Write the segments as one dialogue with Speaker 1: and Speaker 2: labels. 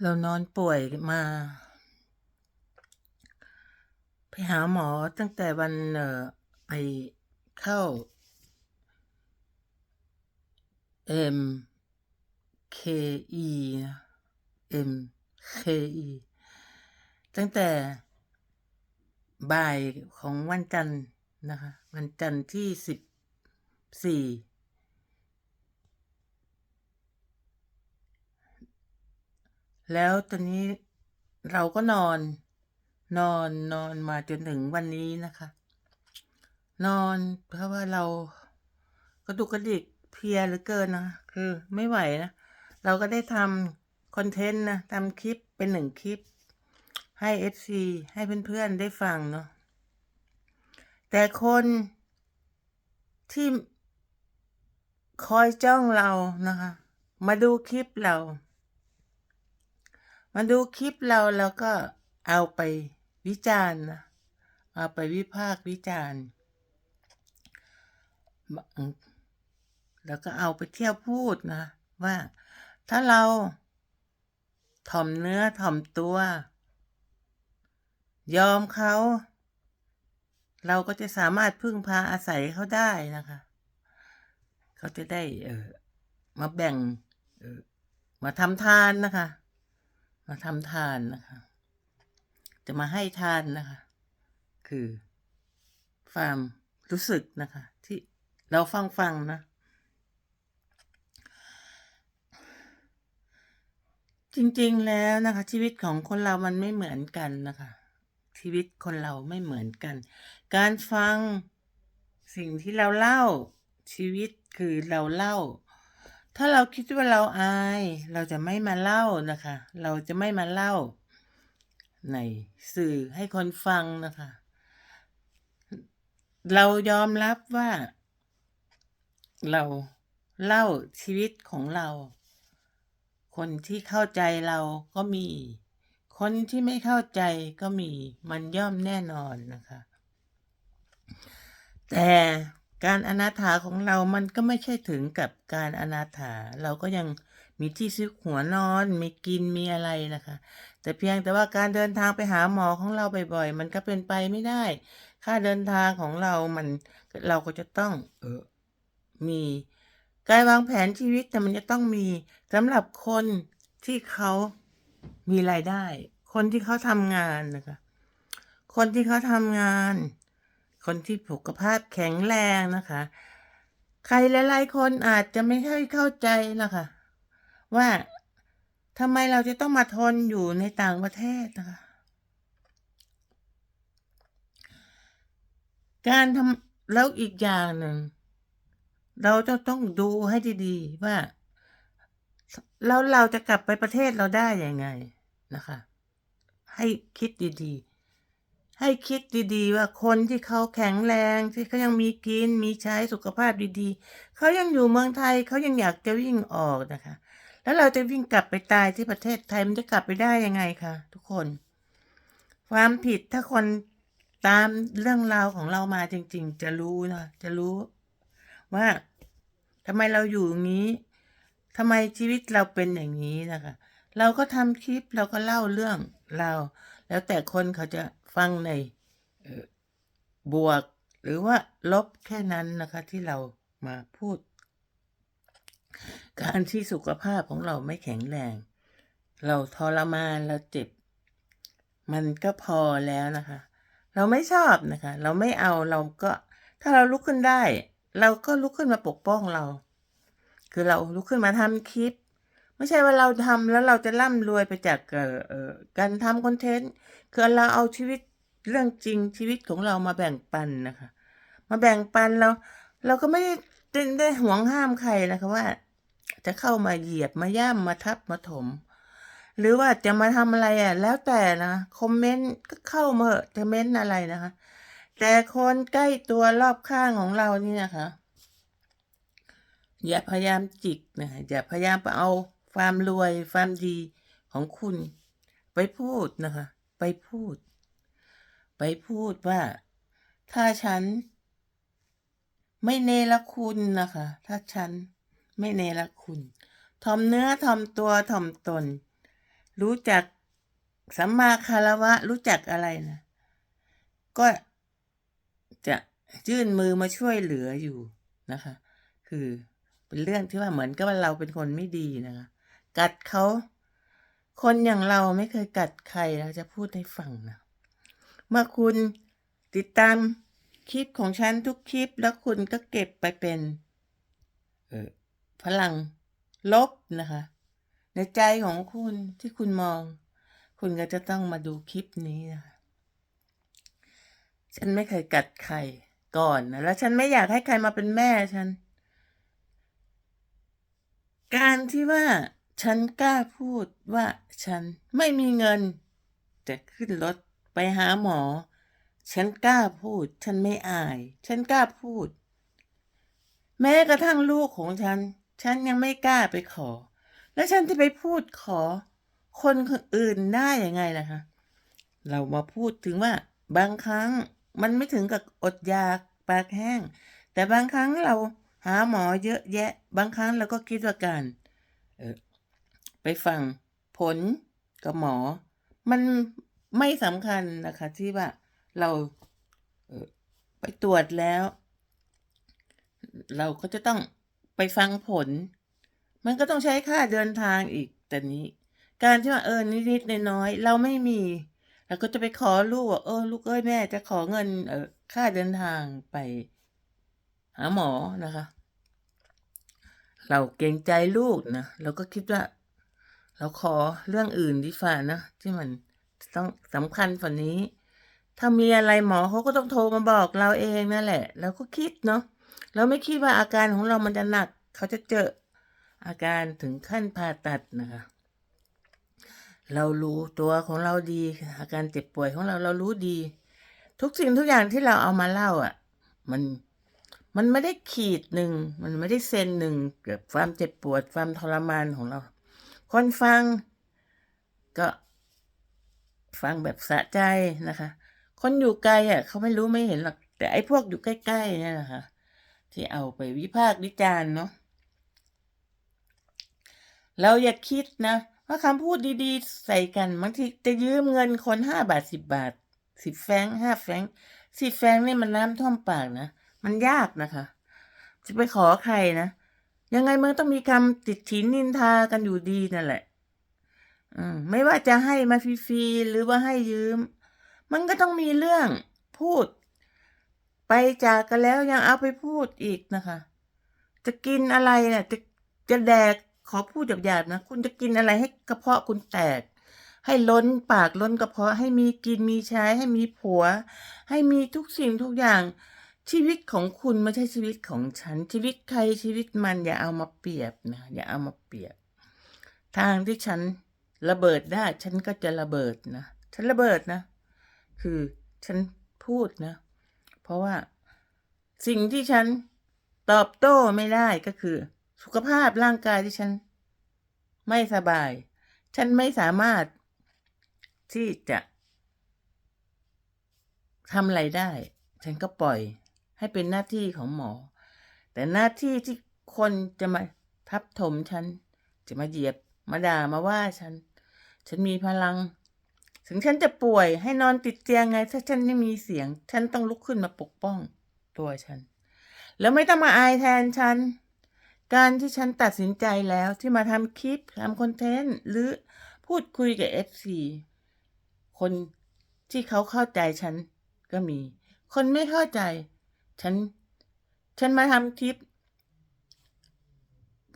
Speaker 1: เรานอนป่วยมา ไปหาหมอตั้งแต่วันเอ่อไปเข้า MKE นะ MKE ตั้งแต่บ่ายของวันจันทร์นะคะ วันจันทร์ที่สิบสี่ แล้วตอนนี้เราก็นอน นอนนอนมาจนถึงวันนี้นะคะ นอนเพราะว่าเรากระดุกกระดิกเพลียเหลือเกินนะคือไม่ไหวนะ เราก็ได้ทำคอนเทนต์นะทำคลิปเป็นหนึ่งคลิป ให้ FC ให้เพื่อนๆได้ฟังเนาะแต่คนที่คอยจ้องเรานะคะ มาดูคลิปเรา มาดูคลิปเราแล้วก็เอาไปวิจารณ์นะเอาไปวิพากษ์วิจารณ์แล้วก็เอาไปเที่ยวพูดนะ ว่า ถ้าเราถ่อมเนื้อถ่อมตัว ยอมเขา เราก็จะสามารถพึ่งพาอาศัยเขาได้นะคะ เขาจะได้เออมาแบ่งเออมาทำทานนะคะ มาทำทานนะคะ จะมาให้ทานนะคะ คือความรู้สึกนะคะ ที่เราฟังฟังนะ จริงๆแล้วนะคะ ชีวิตของคนเรามันไม่เหมือนกันนะคะ ชีวิตคนเราไม่เหมือนกัน การฟังสิ่งที่เราเล่าชีวิตคือเราเล่า ถ้าเราคิดว่าเราอาย เราจะไม่มาเล่านะคะ เราจะไม่มาเล่า ในสื่อให้คนฟังนะคะ เรายอมรับว่า เราเล่าชีวิตของเรา คนที่เข้าใจเราก็มี คนที่ไม่เข้าใจก็มี มันย่อมแน่นอนนะคะ แต่ การอนาถาของเรามันก็ไม่ใช่ถึงกับการอนาถา เราก็ยังมีที่ซุกหัวนอน มีกินมีอะไรนะคะ แต่เพียงแต่ว่าการเดินทางไปหาหมอของเราบ่อยๆ มันก็เป็นไปไม่ได้ ค่าเดินทางของเรามันเราก็จะต้องเออมีการวางแผนชีวิตแต่มันจะต้องมีสำหรับคนที่เขามีรายได้ คนที่เขาทำงานนะคะ คนที่เขาทำงาน คนที่สุขภาพแข็งแรงนะคะ ใครหลายๆคนอาจจะไม่ค่อยเข้าใจนะคะ ว่าทำไมเราจะต้องมาทนอยู่ในต่างประเทศนะคะ การทำแล้วอีกอย่างหนึ่ง เราจะต้องดูให้ดีๆ ว่าแล้วเราจะกลับไปประเทศเราได้ยังไงนะคะ ให้คิดดีๆ ให้คิดดีๆ ว่าคนที่เขาแข็งแรงที่เขายังมีกินมีใช้สุขภาพดีๆ เขายังอยู่เมืองไทยเขายังอยากจะวิ่งออกนะคะ แล้วเราจะวิ่งกลับไปตายที่ประเทศไทยมันจะกลับไปได้ยังไงคะทุกคน ความผิดถ้าคนตามเรื่องราวของเรามาจริง ๆ จะรู้นะจะรู้ว่าทำไมเราอยู่อย่างนี้ทำไมชีวิตเราเป็นอย่างนี้นะคะ เราก็ทำคลิปเราก็เล่าเรื่องเรา แล้วแต่คนเขาจะ ฟังในบวกหรือว่าลบแค่นั้นนะคะที่เรามาพูด การที่สุขภาพของเราไม่แข็งแรง เราทรมานเราเจ็บ มันก็พอแล้วนะคะ เราไม่ชอบนะคะ เราไม่เอาเราก็ถ้าเราลุกขึ้นได้ เราก็ลุกขึ้นมาปกป้องเรา คือเราลุกขึ้นมาทำคลิป ไม่ใช่ว่าเราทำแล้วเราจะร่ำรวยไปจากเอ่อการทำคอนเทนต์คือเราเอาชีวิตเรื่องจริงชีวิตของเรามาแบ่งปันนะคะ มาแบ่งปันเรา เราก็ไม่ได้ได้ห่วงห้ามใครนะคะว่า จะเข้ามาเหยียบมาย่ำมาทับมาถม หรือว่าจะมาทำอะไรอะ แล้วแต่นะคอมเมนต์ก็เข้ามาจะเม้นอะไรนะคะ แต่คนใกล้ตัวรอบข้างของเรานี่นะคะ อย่าพยายามจิกนะอย่าพยายามไปเอา ความรวยความดีของคุณ ไปพูดนะคะ ไปพูด ไปพูดว่า ถ้าฉัน ไม่เนรคุณนะคะ ถ้าฉันไม่เนรคุณทอมเนื้อทอมตัวทอมตน รู้จักสัมมาคารวะ รู้จักอะไรนะก็จะยื่นมือมาช่วยเหลืออยู่นะคะ คือเป็นเรื่องที่ว่าเหมือนกับว่าเราเป็นคนไม่ดีนะคะ กัดเขา คนอย่างเราไม่เคยกัดใครเราจะพูดให้ฟังนะ เมื่อคุณติดตามคลิปของฉันทุกคลิปแล้วคุณก็เก็บไปเป็น เออพลังลบนะคะ ในใจของคุณที่คุณมอง คุณก็จะต้องมาดูคลิปนี้นะคะฉันไม่เคยกัดใครก่อนนะแล้วฉันไม่อยากให้ใครมาเป็นแม่ฉัน การที่ว่า ฉันกล้าพูดว่าฉันไม่มีเงิน จะขึ้นรถไปหาหมอ ฉันกล้าพูด ฉันไม่อาย ฉันกล้าพูด แม้กระทั่งลูกของฉัน ฉันยังไม่กล้าไปขอ แล้วฉันจะไปพูดขอ คนอื่นได้ยังไงล่ะคะ เรามาพูดถึงว่า บางครั้งมันไม่ถึงกับอดอยากปากแห้ง แต่บางครั้งเราหาหมอเยอะแยะ บางครั้งเราก็คิดว่าการ ไปฟังผลกับหมอ มันไม่สำคัญนะคะที่ว่าเราไปตรวจแล้ว เราก็จะต้องไปฟังผล มันก็ต้องใช้ค่าเดินทางอีกแต่นี้ การที่ว่าเออนิดๆน้อยๆเราไม่มีเราก็จะไปขอลูกว่าเออลูกเอ้ยแม่จะขอเงินเออค่าเดินทางไป หาหมอนะคะ เราเกรงใจลูกนะเราก็คิดว่า เราขอเรื่องอื่นดีฝ่านะที่มันต้องสำคัญกว่านี้ ถ้ามีอะไรหมอเขาก็ต้องโทรมาบอกเราเองนั่นแหละเราก็คิดเนาะเราไม่คิดว่าอาการของเรามันจะหนัก เขาจะเจออาการถึงขั้นผ่าตัดนะคะ เรารู้ตัวของเราดี อาการเจ็บป่วยของเราเรารู้ดี ทุกสิ่งทุกอย่างที่เราเอามาเล่าอะ มันมันไม่ได้ขีดหนึ่ง มันไม่ได้เซนหนึ่งเกี่ยวกับความเจ็บปวดความทรมานของเรา คนฟังก็ฟังแบบสะใจนะคะ คนอยู่ไกลอะเขาไม่รู้ไม่เห็นหรอก แต่ไอ้พวกอยู่ใกล้ๆเนี่ยนะคะ ที่เอาไปวิพากษ์วิจารณ์เนาะเราอย่าคิดนะว่าคำพูดดีๆ ใส่กันบางทีจะยืมเงินคนห้าบาทสิบบาทสิบแฟงห้าแฟงสิบแฟงนี่มันน้ำท่วมปากนะ มันยากนะคะ จะไปขอใครนะ ยังไงมันต้องมีคำติดฉินนินทากันอยู่ดีนั่นแหละอืมไม่ว่าจะให้มาฟรีๆหรือว่าให้ยืม มันก็ต้องมีเรื่องพูด ไปจากกันแล้วยังเอาไปพูดอีกนะคะ จะกินอะไรเนี่ยจะจะแดกขอพูดหยาบๆนะ คุณจะกินอะไรให้กระเพาะคุณแตก ให้ล้นปากล้นกระเพาะให้มีกินมีใช้ให้มีผัว ให้มีทุกสิ่งทุกอย่าง ชีวิตของคุณไม่ใช่ชีวิตของฉัน ชีวิตใครชีวิตมันอย่าเอามาเปรียบนะอย่าเอามาเปรียบ ทางที่ฉันระเบิดได้ ฉันก็จะระเบิดนะฉันระเบิดนะ คือฉันพูดนะ เพราะว่าสิ่งที่ฉันตอบโต้ไม่ได้ก็คือ สุขภาพร่างกายที่ฉัน ไม่สบาย ฉันไม่สามารถที่จะทำอะไรได้ ฉันก็ปล่อย ให้เป็นหน้าที่ของหมอ แต่หน้าที่ที่คนจะมาทับถมฉัน จะมาเหยียบมาด่ามาว่าฉัน ฉันมีพลัง ถึงฉันจะป่วยให้นอนติดเตียงไง ถ้าฉันไม่มีเสียง ฉันต้องลุกขึ้นมาปกป้องตัวฉัน แล้วไม่ต้องมาอายแทนฉัน การที่ฉันตัดสินใจแล้วที่มาทำคลิปทำคอนเทนต์หรือพูดคุยกับเอฟซีคนที่เขาเข้าใจฉันก็มี คนไม่เข้าใจ ฉัน ฉันมาทำคลิป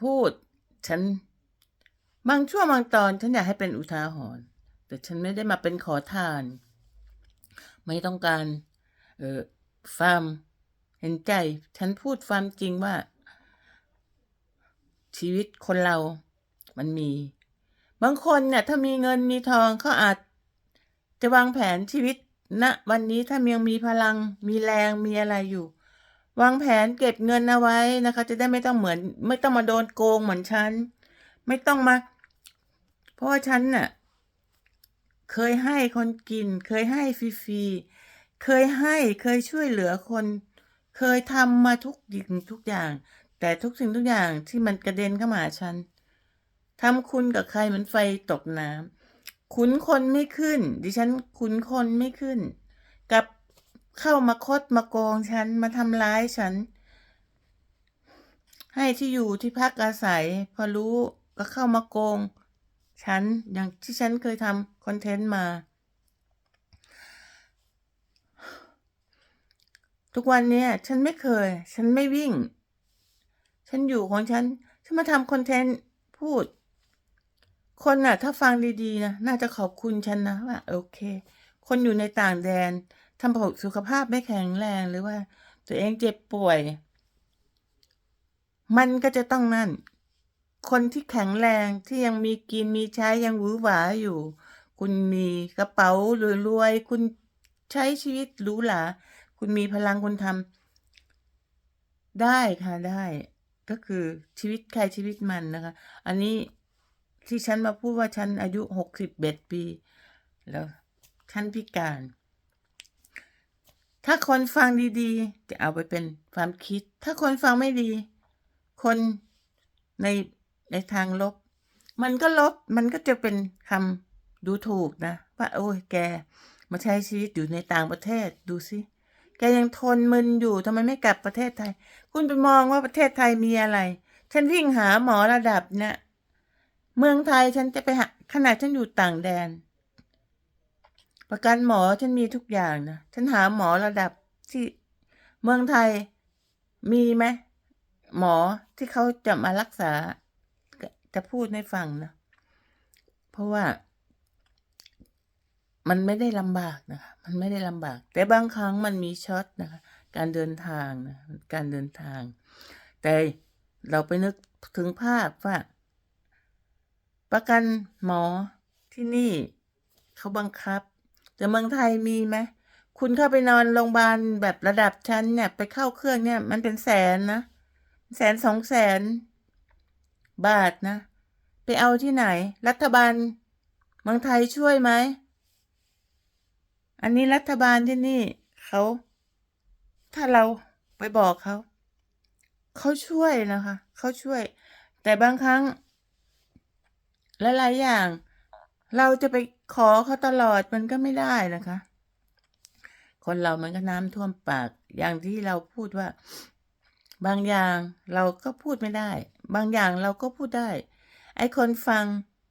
Speaker 1: พูด ฉัน บางช่วงบางตอน ฉันอยากให้เป็นอุทาหรณ์แต่ฉันไม่ได้มาเป็นขอทาน ไม่ต้องการ เออฟาร์มเห็นใจ ฉันพูดความจริงว่า ชีวิตคนเรา มันมี บางคนเนี่ยถ้ามีเงินมีทองเขาอาจจะวางแผนชีวิต ณนะวันนี้ถ้ายังมีพลังมีแรงมีอะไรอยู่ วางแผนเก็บเงินเอาไว้นะคะ จะได้ไม่ต้องเหมือน ไม่ต้องมาโดนโกงเหมือนฉัน ไม่ต้องมา เพราะว่าฉันน่ะ เคยให้คนกิน เคยให้ฟรีๆเคยให้เคยช่วยเหลือคน เคยทำมาทุกสิ่งทุกอย่าง แต่ทุกสิ่งทุกอย่างที่มันกระเด็นเข้ามาฉันทำคุณกับใครเหมือนไฟตกน้ำ ขุนคนไม่ขึ้น ดิฉันขุนคนไม่ขึ้น กับเข้ามาคดมาโกงฉันมาทำร้ายฉัน ให้ที่อยู่ที่พักอาศัย พอรู้ก็เข้ามาโกง ฉันอย่างที่ฉันเคยทำคอนเทนต์มา ทุกวันนี้ฉันไม่เคย ฉันไม่วิ่ง ฉันอยู่ของฉัน ฉันมาทำคอนเทนต์พูด คนน่ะ ถ้าฟังดีๆนะน่าจะขอบคุณฉันนะว่าโอเค คนอยู่ในต่างแดนทำผสุขภาพไม่แข็งแรงหรือว่า ตัวเองเจ็บป่วย มันก็จะต้องนั่น คนที่แข็งแรงที่ยังมีกินมีใช้ยังหวือหวาอยู่ คุณมีกระเป๋ารวยๆคุณใช้ชีวิตหรูหราคุณมีพลังคุณทำได้ค่ะได้ ก็คือชีวิตใครชีวิตมันนะคะ อันนี้ ที่ฉันมาพูดว่าฉันอายุหกสิบเอ็ดปี แล้วฉันพิการ ถ้าคนฟังดีๆ จะเอาไปเป็นความคิด ถ้าคนฟังไม่ดี คนในในทางลบ มันก็ลบมันก็จะเป็นคำดูถูกนะ ว่าโอ้ยแกมาใช้ชีวิตอยู่ในต่างประเทศดูสิแกยังทนมึนอยู่ทำไมไม่กลับประเทศไทย คุณไปมองว่าประเทศไทยมีอะไร ฉันวิ่งหาหมอระดับเนี่ย เมืองไทยฉันจะไปหาขนาดฉันอยู่ต่างแดน ประกันหมอฉันมีทุกอย่างนะฉันหาหมอระดับที่เมืองไทยมีไหมหมอที่เขาจะมารักษา จะพูดให้ฟังนะ เพราะว่า มันไม่ได้ลำบากนะคะมันไม่ได้ลำบาก แต่บางครั้งมันมีช็อตนะคะ การเดินทางนะการเดินทาง แต่เราไปนึกถึงภาพว่า ประกันหมอที่นี่เขาบังคับ แต่เมืองไทยมีไหมคุณเข้าไปนอนโรงพยาบาลแบบระดับชั้นเนี่ยไปเข้าเครื่องเนี่ยมันเป็นแสนนะ แสนสองแสน บาทนะ ไปเอาที่ไหน รัฐบาลเมืองไทยช่วยไหม อันนี้รัฐบาลที่นี่เขา ถ้าเราไปบอกเขา เขาช่วยนะคะ เขาช่วย แต่บางครั้ง หลายๆอย่าง เราจะไปขอเขาตลอดมันก็ไม่ได้นะคะ คนเรามันก็น้ำท่วมปาก อย่างที่เราพูดว่า บางอย่างเราก็พูดไม่ได้ บางอย่างเราก็พูดได้ ไอ้คนฟัง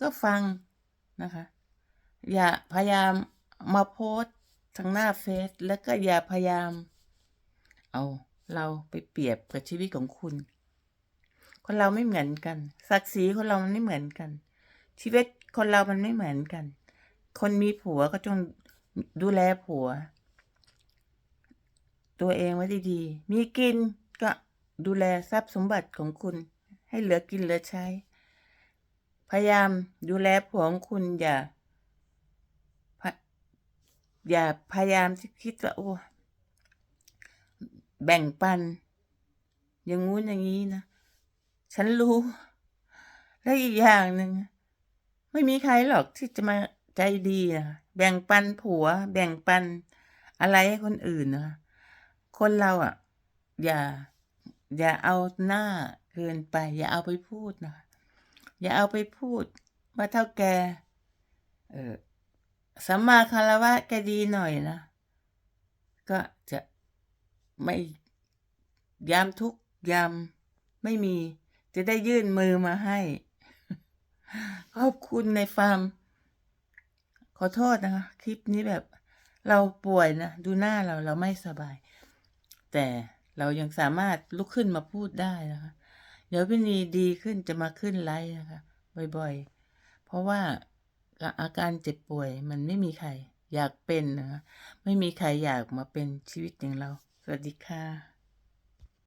Speaker 1: ก็ฟังนะคะ อย่าพยายามมาโพสต์ทางหน้าเฟซแล้วก็อย่าพยายาม เอาเราไปเปรียบกับชีวิตของคุณ คนเราไม่เหมือนกัน ศักดิ์ศรีคนเรามันไม่เหมือนกัน ชีวิตคนเรามันไม่เหมือนกัน คนมีผัวก็จงดูแลผัว ตัวเองไว้ดีๆ มีกินก็ดูแลทรัพย์สมบัติของคุณ ให้เหลือกินเหลือใช้ พยายามดูแลผัวของคุณอย่า อย่าพยายามที่คิดว่าโอ้แบ่งปัน อย่างงู้นอย่างนี้นะ ฉันรู้ และอีกอย่างหนึ่ง ไม่มีใครหรอกที่จะมาใจดีนะแบ่งปันผัว แบ่งปันอะไรให้คนอื่นนะคนเราอะ อย่า อย่าเอาหน้าเกินไป อย่าเอาไปพูดนะอย่าเอาไปพูดว่าเท่าแก เออสัมมาคารวะแกดีหน่อยนะ ก็จะไม่ยามทุกยามไม่มี จะได้ยื่นมือมาให้ ขอบคุณในฟาร์มขอโทษนะคะ คลิปนี้แบบเราป่วยนะ ดูหน้าเราเราไม่สบาย แต่เรายังสามารถลุกขึ้นมาพูดได้นะคะ เดี๋ยวพี่นีดีขึ้นจะมาขึ้นไลฟ์นะคะ บ่อยๆ เพราะว่าอาการเจ็บป่วยมันไม่มีใครอยากเป็นนะคะไม่มีใครอยากมาเป็นชีวิตอย่างเรา สวัสดีค่ะ